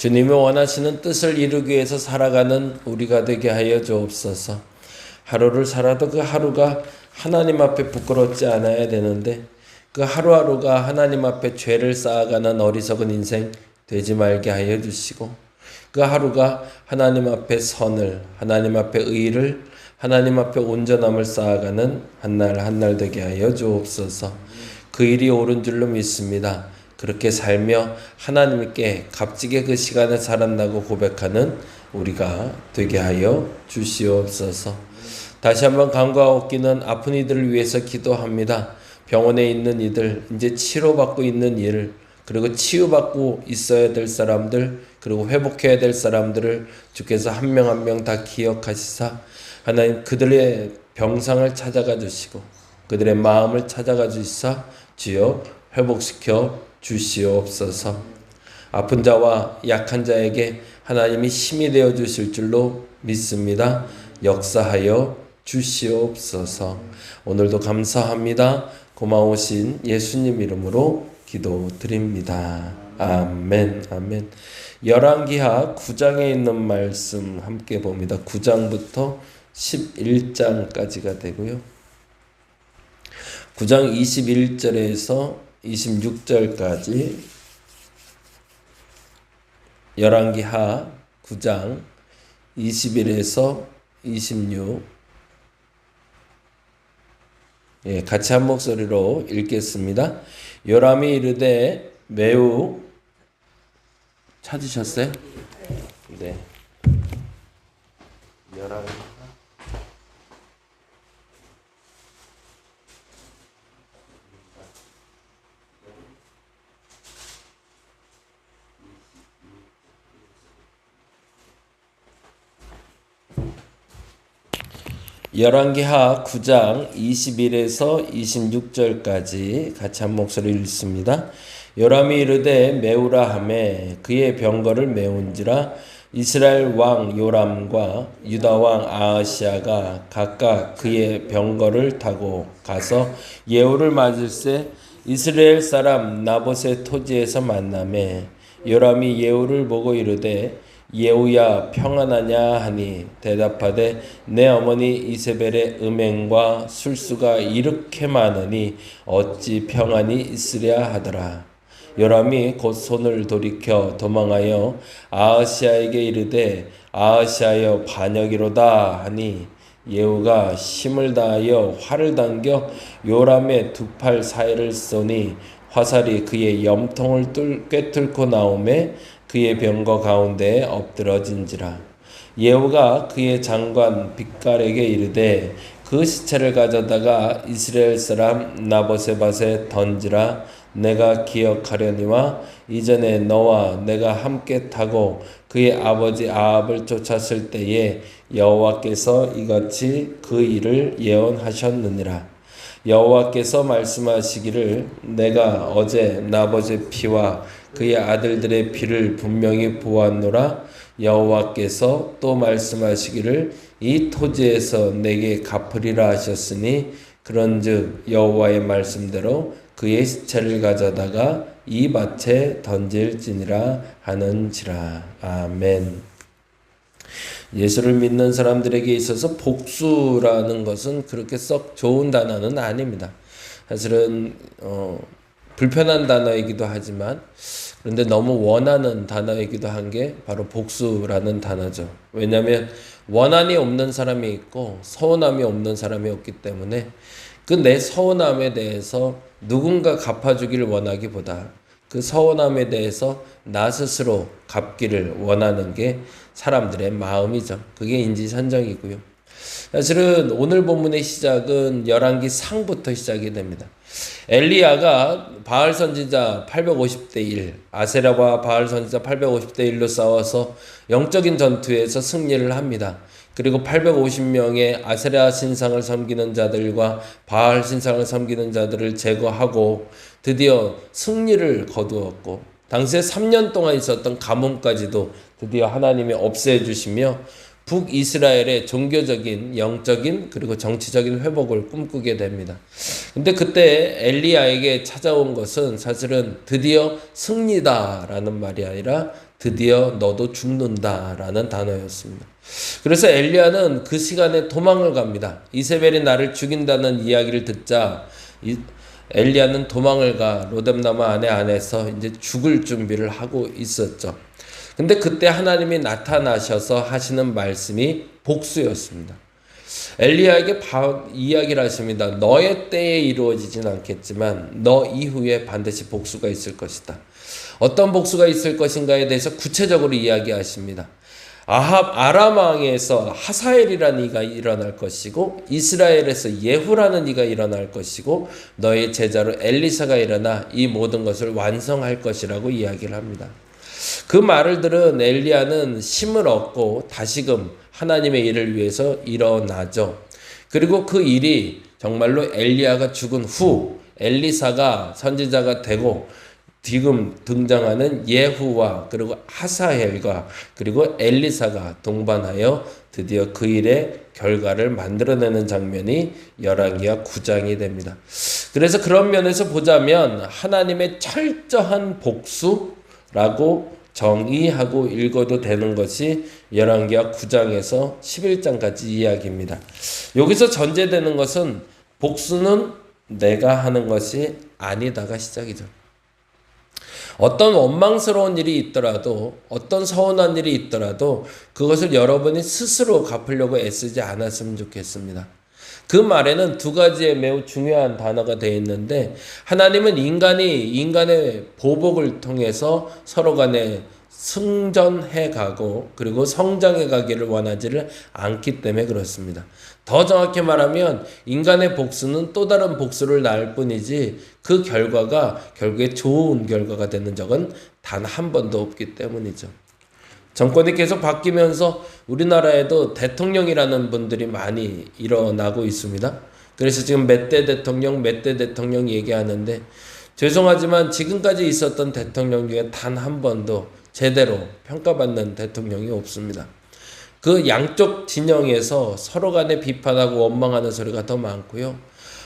주님이 원하시는 뜻을 이루기 위해서 살아가는 우리가 되게 하여 주옵소서. 하루를 살아도 그 하루가 하나님 앞에 부끄럽지 않아야 되는데 그 하루하루가 하나님 앞에 죄를 쌓아가는 어리석은 인생 되지 말게 하여 주시고 그 하루가 하나님 앞에 선을 하나님 앞에 의를 하나님 앞에 온전함을 쌓아가는 한 날 한 날 되게 하여 주옵소서. 그 일이 옳은 줄로 믿습니다. 그렇게 살며 하나님께 값지게 그 시간을 살았다고 고백하는 우리가 되게 하여 주시옵소서. 다시 한번 간과 없기는 아픈 이들을 위해서 기도합니다. 병원에 있는 이들, 이제 치료받고 있는 이를, 그리고 치유받고 있어야 될 사람들, 그리고 회복해야 될 사람들을 주께서 한 명 한 명 다 기억하시사 하나님 그들의 병상을 찾아가 주시고 그들의 마음을 찾아가 주시사 주여 회복시켜 주시옵소서. 아픈 자와 약한 자에게 하나님이 힘이 되어 주실 줄로 믿습니다. 역사하여 주시옵소서. 오늘도 감사합니다. 고마우신 예수님 이름으로 기도드립니다. 아멘. 아멘. 열왕기하 9장에 있는 말씀 함께 봅니다. 9장부터 11장까지가 되고요. 9장 21절에서 26절까지 열왕기하 9장 21에서 26 예, 같이 한 목소리로 읽겠습니다. 요람이 이르되 매우 찾으셨어요? 네. 열왕 열왕기하 9장 21에서 26절까지 같이 한 목소리 읽습니다. 요람이 이르되 메우라 하매 그의 병거를 메운지라 이스라엘 왕 요람과 유다 왕 아하시아가 각각 그의 병거를 타고 가서 예후를 맞을세 이스라엘 사람 나봇의 토지에서 만남에 요람이 예후를 보고 이르되 예후야 평안하냐 하니 대답하되 내 어머니 이세벨의 음행과 술수가 이렇게 많으니 어찌 평안이 있으랴 하더라. 요람이 곧 손을 돌이켜 도망하여 아하시아에게 이르되 아하시아여 반역이로다 하니 예후가 힘을 다하여 활을 당겨 요람의 두 팔 사이를 쏘니 화살이 그의 염통을 뚫, 꿰뚫고 나오매 그의 병거 가운데에 엎드러진지라. 예후가 그의 장관 빛깔에게 이르되 그 시체를 가져다가 이스라엘 사람 나봇의 밭에 던지라. 내가 기억하려니와 이전에 너와 내가 함께 타고 그의 아버지 아합을 쫓았을 때에 여호와께서 이같이 그 일을 예언하셨느니라 여호와께서 말씀하시기를 내가 어제 나봇의 피와 그의 아들들의 피를 분명히 보았노라 여호와께서 또 말씀하시기를 이 토지에서 내게 갚으리라 하셨으니 그런즉 여호와의 말씀대로 그의 시체를 가져다가 이 밭에 던질지니라 하는지라 아멘. 예수를 믿는 사람들에게 있어서 복수라는 것은 그렇게 썩 좋은 단어는 아닙니다. 사실은 어, 불편한 단어이기도 하지만 그런데 너무 원하는 단어이기도 한 게 바로 복수라는 단어죠. 왜냐하면 원한이 없는 사람이 있고 서운함이 없는 사람이 없기 때문에 그 내 서운함에 대해서 누군가 갚아주기를 원하기보다 그 서운함에 대해서 나 스스로 갚기를 원하는 게 사람들의 마음이죠. 그게 인지선정이고요. 사실은 오늘 본문의 시작은 열왕기 상부터 시작이 됩니다. 엘리야가 바알 선지자 850대 1, 아세라와 바알 선지자 850대 1로 싸워서 영적인 전투에서 승리를 합니다. 그리고 850명의 아세라 신상을 섬기는 자들과 바알 신상을 섬기는 자들을 제거하고 드디어 승리를 거두었고 당시에 3년 동안 있었던 가뭄까지도 드디어 하나님이 없애 주시며 북이스라엘의 종교적인 영적인 그리고 정치적인 회복을 꿈꾸게 됩니다. 근데 그때 엘리야에게 찾아온 것은 사실은 드디어 승리다라는 말이 아니라 드디어 너도 죽는다라는 단어였습니다. 그래서 엘리야는 그 시간에 도망을 갑니다. 이세벨이 나를 죽인다는 이야기를 듣자 이, 엘리야는 도망을 가 로뎀나무 안에 안에서 이제 죽을 준비를 하고 있었죠. 근데 그때 하나님이 나타나셔서 하시는 말씀이 복수였습니다. 엘리야에게 바, 이야기를 하십니다. 너의 때에 이루어지진 않겠지만 너 이후에 반드시 복수가 있을 것이다. 어떤 복수가 있을 것인가에 대해서 구체적으로 이야기하십니다. 아합 아람 왕에서 하사엘이라는 이가 일어날 것이고 이스라엘에서 예후라는 이가 일어날 것이고 너의 제자로 엘리사가 일어나 이 모든 것을 완성할 것이라고 이야기를 합니다. 그 말을 들은 엘리야는 힘을 얻고 다시금 하나님의 일을 위해서 일어나죠. 그리고 그 일이 정말로 엘리야가 죽은 후 엘리사가 선지자가 되고 지금 등장하는 예후와 그리고 하사헬과 그리고 엘리사가 동반하여 드디어 그 일의 결과를 만들어내는 장면이 열왕기하 9장이 됩니다. 그래서 그런 면에서 보자면 하나님의 철저한 복수라고 정의하고 읽어도 되는 것이 열왕기하 9장에서 11장까지 이야기입니다. 여기서 전제되는 것은 복수는 내가 하는 것이 아니다가 시작이죠. 어떤 원망스러운 일이 있더라도 어떤 서운한 일이 있더라도 그것을 여러분이 스스로 갚으려고 애쓰지 않았으면 좋겠습니다. 그 말에는 두 가지의 매우 중요한 단어가 되어 있는데 하나님은 인간이 인간의 보복을 통해서 서로 간에 승전해 가고 그리고 성장해 가기를 원하지를 않기 때문에 그렇습니다. 더 정확히 말하면 인간의 복수는 또 다른 복수를 낳을 뿐이지 그 결과가 결국에 좋은 결과가 되는 적은 단 한 번도 없기 때문이죠. 정권이 계속 바뀌면서 우리나라에도 대통령이라는 분들이 많이 일어나고 있습니다. 그래서 지금 몇 대 대통령, 몇 대 대통령 얘기하는데 죄송하지만 지금까지 있었던 대통령 중에 단 한 번도 제대로 평가받는 대통령이 없습니다. 그 양쪽 진영에서 서로 간에 비판하고 원망하는 소리가 더 많고요.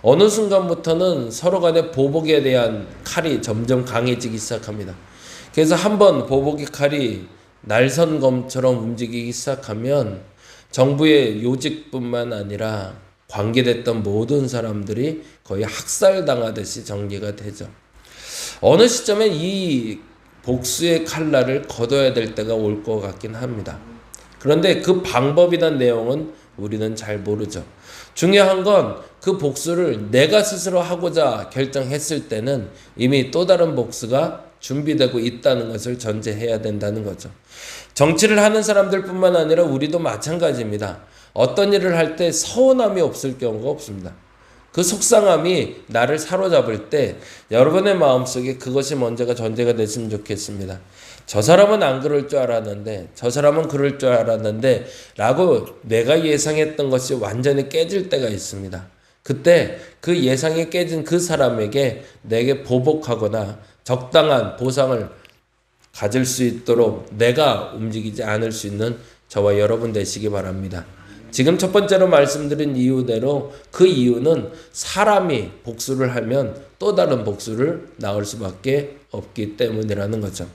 어느 순간부터는 서로 간의 보복에 대한 칼이 점점 강해지기 시작합니다. 그래서 한번 보복의 칼이 날선검처럼 움직이기 시작하면 정부의 요직뿐만 아니라 관계됐던 모든 사람들이 거의 학살당하듯이 정리가 되죠. 어느 시점에 이 복수의 칼날을 걷어야 될 때가 올 것 같긴 합니다. 그런데 그 방법이나 내용은 우리는 잘 모르죠. 중요한 건 그 복수를 내가 스스로 하고자 결정했을 때는 이미 또 다른 복수가 준비되고 있다는 것을 전제해야 된다는 거죠. 정치를 하는 사람들뿐만 아니라 우리도 마찬가지입니다. 어떤 일을 할 때 서운함이 없을 경우가 없습니다. 그 속상함이 나를 사로잡을 때 여러분의 마음속에 그것이 먼저가 전제가 됐으면 좋겠습니다. 저 사람은 안 그럴 줄 알았는데 저 사람은 그럴 줄 알았는데 라고 내가 예상했던 것이 완전히 깨질 때가 있습니다. 그때 그 예상이 깨진 그 사람에게 내게 보복하거나 적당한 보상을 가질 수 있도록 내가 움직이지 않을 수 있는 저와 여러분 되시기 바랍니다. 지금 첫 번째로 말씀드린 이유대로 그 이유는 사람이 복수를 하면 또 다른 복수를 낳을 수밖에 없기 때문이라는 거죠.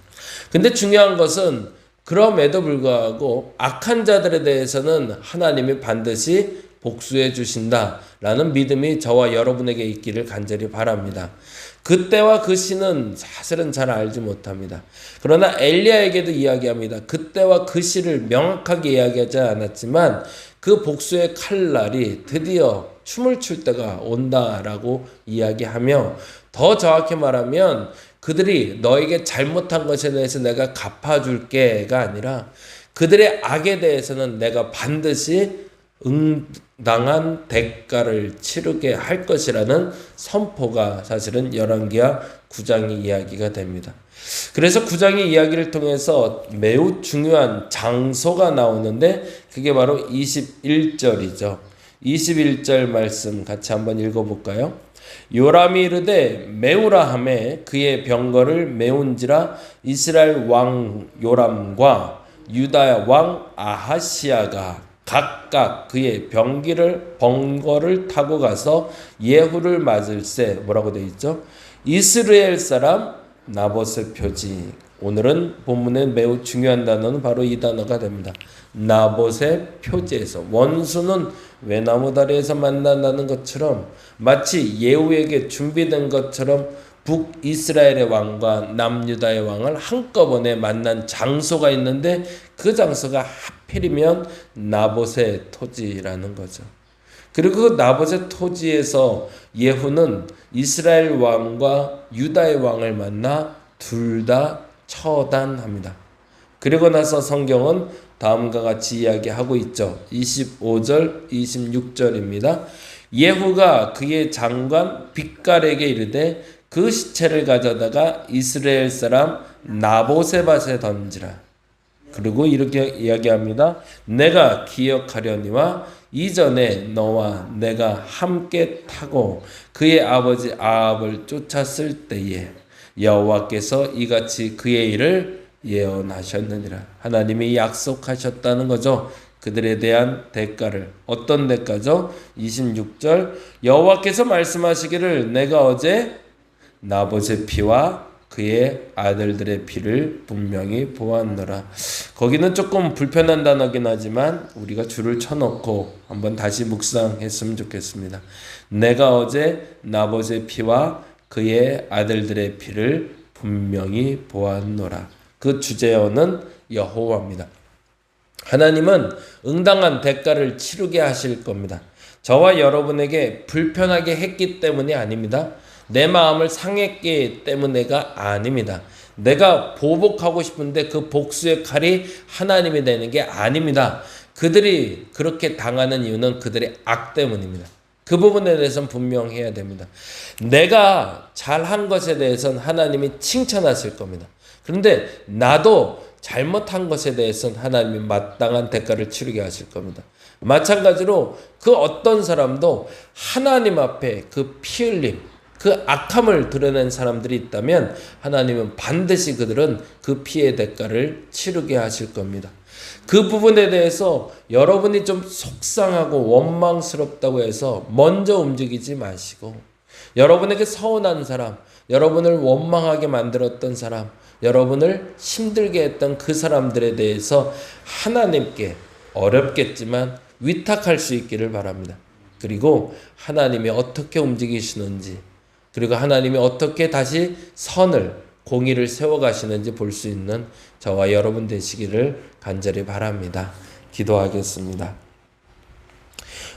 근데 중요한 것은 그럼에도 불구하고 악한 자들에 대해서는 하나님이 반드시 복수해 주신다라는 믿음이 저와 여러분에게 있기를 간절히 바랍니다. 그때와 그 시는 사실은 잘 알지 못합니다. 그러나 엘리야에게도 이야기합니다. 그때와 그 시를 명확하게 이야기하지 않았지만 그 복수의 칼날이 드디어 춤을 출 때가 온다라고 이야기하며 더 정확히 말하면 그들이 너에게 잘못한 것에 대해서 내가 갚아줄게가 아니라 그들의 악에 대해서는 내가 반드시 응당한 대가를 치르게 할 것이라는 선포가 사실은 열왕기하 9장의 이야기가 됩니다. 그래서 9장의 이야기를 통해서 매우 중요한 장소가 나오는데 그게 바로 21절이죠. 21절 말씀 같이 한번 읽어 볼까요? 요람이 이르되 메우라 함에 그의 병거를 메운지라 이스라엘 왕 요람과 유다 왕 아하시아가 각각 그의 병기를 번거를 타고 가서 예후를 맞을세 뭐라고 돼 있죠? 이스라엘 사람 나봇의 표지. 오늘은 본문에 매우 중요한 단어는 바로 이 단어가 됩니다. 나봇의 표지에서 원수는 외나무 다리에서 만난다는 것처럼 마치 예후에게 준비된 것처럼 북이스라엘의 왕과 남유다의 왕을 한꺼번에 만난 장소가 있는데 그 장소가 하필이면 나봇의 토지라는 거죠. 그리고 그 나봇의 토지에서 예후는 이스라엘 왕과 유다의 왕을 만나 둘 다 처단합니다. 그리고 나서 성경은 다음과 같이 이야기하고 있죠. 25절, 26절입니다. 예후가 그의 장관 빛갈에게 이르되 그 시체를 가져다가 이스라엘 사람 나봇의 밭에 던지라. 그리고 이렇게 이야기합니다. 내가 기억하려니와 이전에 너와 내가 함께 타고 그의 아버지 아합을 쫓았을 때에 여호와께서 이같이 그의 일을 예언하셨느니라. 하나님이 약속하셨다는 거죠. 그들에 대한 대가를 어떤 대가죠? 26절 여호와께서 말씀하시기를 내가 어제 나봇의 피와 그의 아들들의 피를 분명히 보았노라. 거기는 조금 불편한 단어긴 하지만 우리가 줄을 쳐놓고 한번 다시 묵상했으면 좋겠습니다. 내가 어제 나봇의 피와 그의 아들들의 피를 분명히 보았노라. 그 주제어는 여호와입니다. 하나님은 응당한 대가를 치르게 하실 겁니다. 저와 여러분에게 불편하게 했기 때문이 아닙니다. 내 마음을 상했기 때문에가 아닙니다. 내가 보복하고 싶은데 그 복수의 칼이 하나님이 되는 게 아닙니다. 그들이 그렇게 당하는 이유는 그들의 악 때문입니다. 그 부분에 대해서는 분명해야 됩니다. 내가 잘한 것에 대해서는 하나님이 칭찬하실 겁니다. 그런데 나도 잘못한 것에 대해서는 하나님이 마땅한 대가를 치르게 하실 겁니다. 마찬가지로 그 어떤 사람도 하나님 앞에 그 피 흘림, 그 악함을 드러낸 사람들이 있다면 하나님은 반드시 그들은 그 피의 대가를 치르게 하실 겁니다. 그 부분에 대해서 여러분이 좀 속상하고 원망스럽다고 해서 먼저 움직이지 마시고 여러분에게 서운한 사람, 여러분을 원망하게 만들었던 사람, 여러분을 힘들게 했던 그 사람들에 대해서 하나님께 어렵겠지만 위탁할 수 있기를 바랍니다. 그리고 하나님이 어떻게 움직이시는지, 그리고 하나님이 어떻게 다시 선을, 공의를 세워 가시는지 볼 수 있는 저와 여러분 되시기를 간절히 바랍니다. 기도하겠습니다.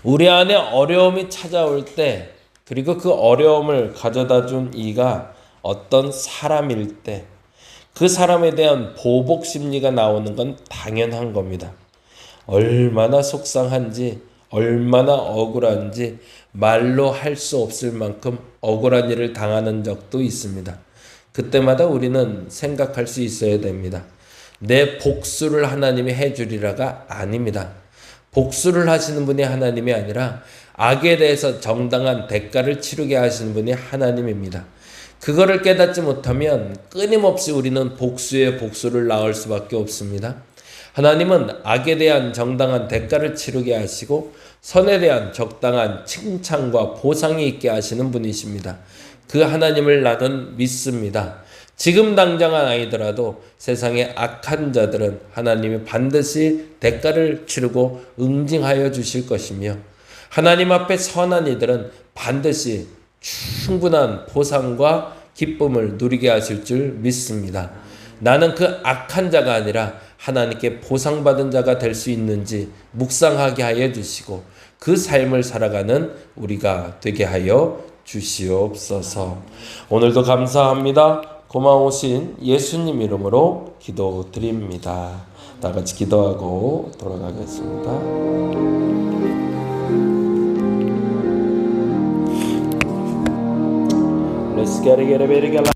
우리 안에 어려움이 찾아올 때, 그리고 그 어려움을 가져다 준 이가 어떤 사람일 때, 그 사람에 대한 보복 심리가 나오는 건 당연한 겁니다. 얼마나 속상한지, 얼마나 억울한지 말로 할 수 없을 만큼 억울한 일을 당하는 적도 있습니다. 그때마다 우리는 생각할 수 있어야 됩니다. 내 복수를 하나님이 해주리라가 아닙니다. 복수를 하시는 분이 하나님이 아니라 악에 대해서 정당한 대가를 치르게 하시는 분이 하나님입니다. 그거를 깨닫지 못하면 끊임없이 우리는 복수의 복수를 낳을 수밖에 없습니다. 하나님은 악에 대한 정당한 대가를 치르게 하시고 선에 대한 적당한 칭찬과 보상이 있게 하시는 분이십니다. 그 하나님을 나는 믿습니다. 지금 당장은 아니더라도 세상의 악한 자들은 하나님이 반드시 대가를 치르고 응징하여 주실 것이며 하나님 앞에 선한 이들은 반드시 충분한 보상과 기쁨을 누리게 하실 줄 믿습니다. 나는 그 악한 자가 아니라 하나님께 보상받은 자가 될 수 있는지 묵상하게 하여 주시고 그 삶을 살아가는 우리가 되게 하여 주시옵소서. 오늘도 감사합니다. 고마우신 예수님 이름으로 기도드립니다. 다 같이 기도하고 돌아가겠습니다. Let's get it, get.